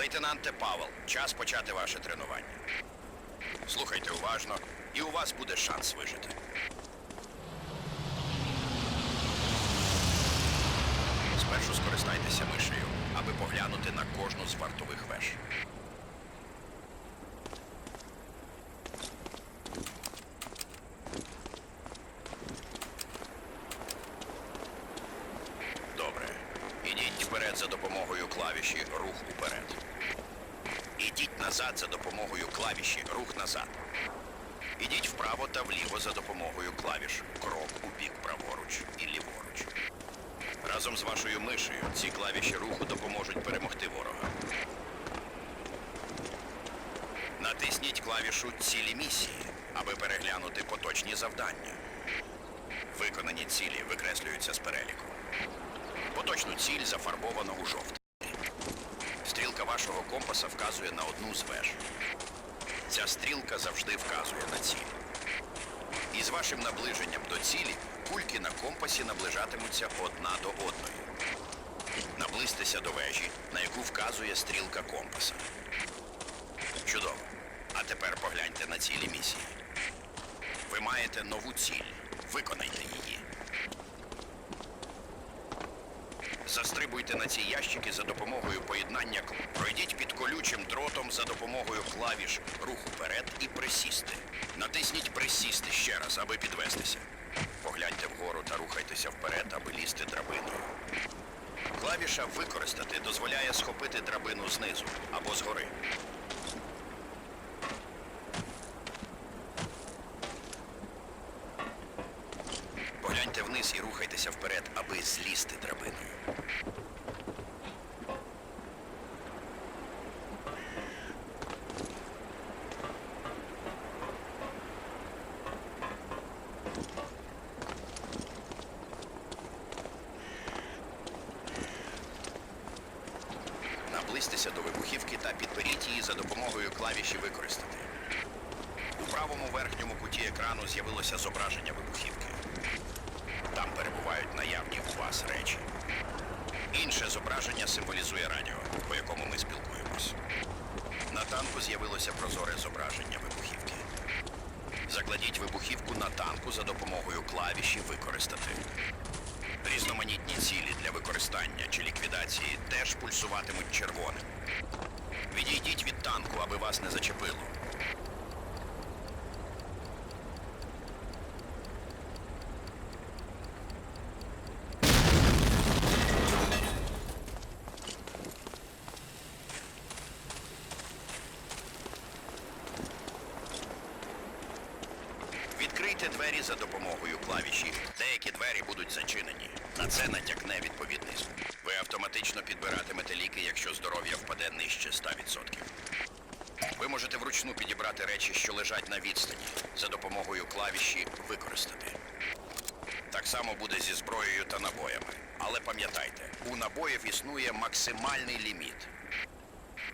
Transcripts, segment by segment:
Лейтенанте Павел, час почати ваше тренування. Слухайте уважно, і у вас буде шанс вижити. Спершу скористайтеся мишею, аби поглянути на кожну з вартових веж. Добре. Ідіть вперед за допомогою клавіші рух уперед. Ідіть назад за допомогою клавіші рух назад. Ідіть вправо та вліво за допомогою клавіш крок у бік праворуч і ліворуч. Разом з вашою мишею ці клавіші руху допоможуть перемогти ворога. Натисніть клавішу цілі місії, аби переглянути поточні завдання. Виконані цілі викреслюються з переліку. Поточну ціль зафарбовано у жовтий. Стрілка вашого компаса вказує на одну з веж. Ця стрілка завжди вказує на ціль. І з вашим наближенням до цілі кульки на компасі наближатимуться одна до одної. Наблизьтеся до вежі, на яку вказує стрілка компаса. Чудово. А тепер погляньте на цілі місії. Ви маєте нову ціль. Виконайте її. Застрибуйте на ці ящики за допомогою поєднання. кл- Пройдіть під колючим дротом за допомогою клавіш рух уперед і присісти. Натисніть присісти ще раз, аби підвестися. Погляньте вгору та рухайтеся вперед, аби лізти драбиною. Клавіша використати дозволяє схопити драбину знизу або згори. Погляньте вниз і рухайтеся вперед, злізти драбиною. Наблизьтеся до вибухівки та підберіть її за допомогою клавіші використати. У правому верхньому куті екрану з'явилося зображення вибухівки. Там наявні у вас речі. Інше зображення символізує радіо, по якому ми спілкуємось. На танку з'явилося прозоре зображення вибухівки. Закладіть вибухівку на танку за допомогою клавіші використати. Різноманітні цілі для використання чи ліквідації теж пульсуватимуть червоним. Відійдіть від танку, аби вас не зачепило. Двері за допомогою клавіші. Деякі двері будуть зачинені. На це натякне відповідний звук. Ви автоматично підбиратимете ліки, якщо здоров'я впаде нижче 100%. Ви можете вручну підібрати речі, що лежать на відстані, за допомогою клавіші використати. Так само буде зі зброєю та набоями. Але пам'ятайте, у набоїв існує максимальний ліміт.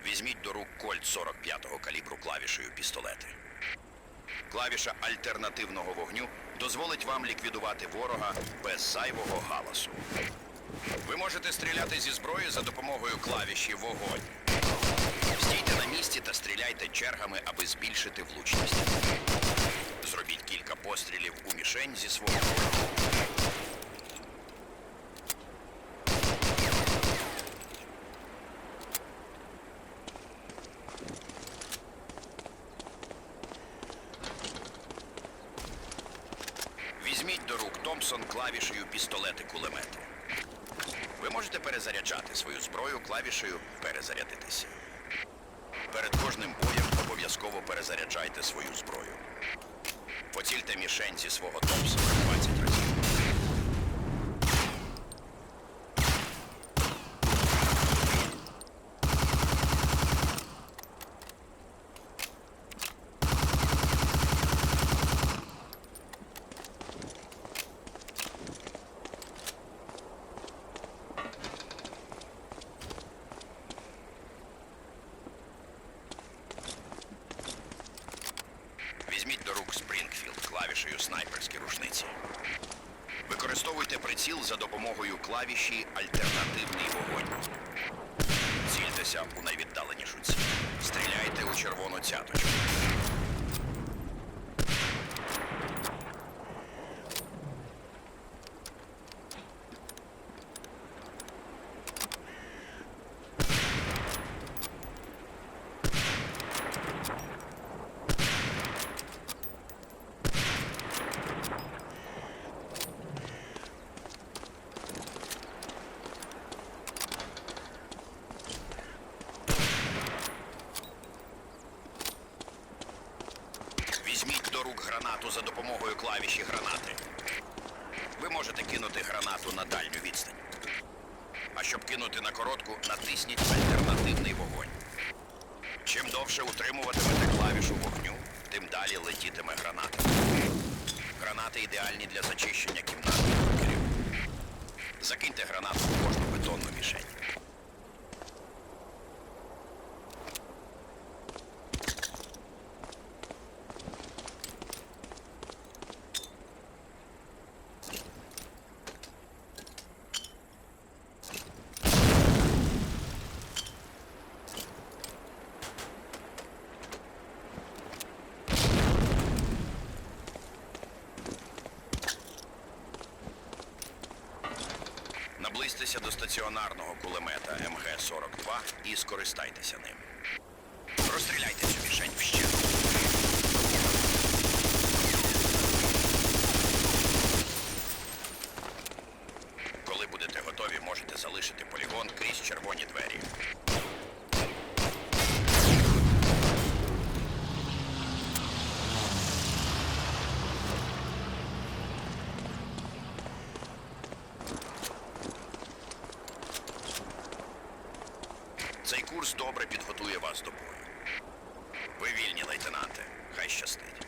Візьміть до рук кольт 45-го калібру клавішею пістолети. Клавіша альтернативного вогню дозволить вам ліквідувати ворога без зайвого галасу. Ви можете стріляти зі зброї за допомогою клавіші вогонь. Стійте на місці та стріляйте чергами, аби збільшити влучність. Зробіть кілька пострілів у мішень зі свого ворога. Візьміть до рук Томпсон клавішею пістолети кулемети. Ви можете перезаряджати свою зброю клавішею перезарядитися. Перед кожним боєм обов'язково перезаряджайте свою зброю. Поцільте мішень зі свого Томпсона 20 разів. Візьміть до рук Спрінгфілд клавішею снайперські рушниці. Використовуйте приціл за допомогою клавіші Альтернативний вогонь. Цільтеся у найвіддаленішу ціль. Стріляйте у червону цяточку. Візьміть до рук гранату за допомогою клавіші гранати. Ви можете кинути гранату на дальню відстань. А щоб кинути на коротку, натисніть альтернативний вогонь. Чим довше утримуватимете клавішу вогню, тим далі летітиме граната. Гранати ідеальні для зачищення кімнат від бункерів. Закиньте гранату в кожну бетонну мішень. Наблизьтеся до стаціонарного кулемета МГ-42 і скористайтеся ним. Розстріляйте цю мішень вщент. Коли будете готові, можете залишити полігон крізь червоні двері. Курс добре підготує вас до бою. Ви вільні, лейтенанте. Хай щастить.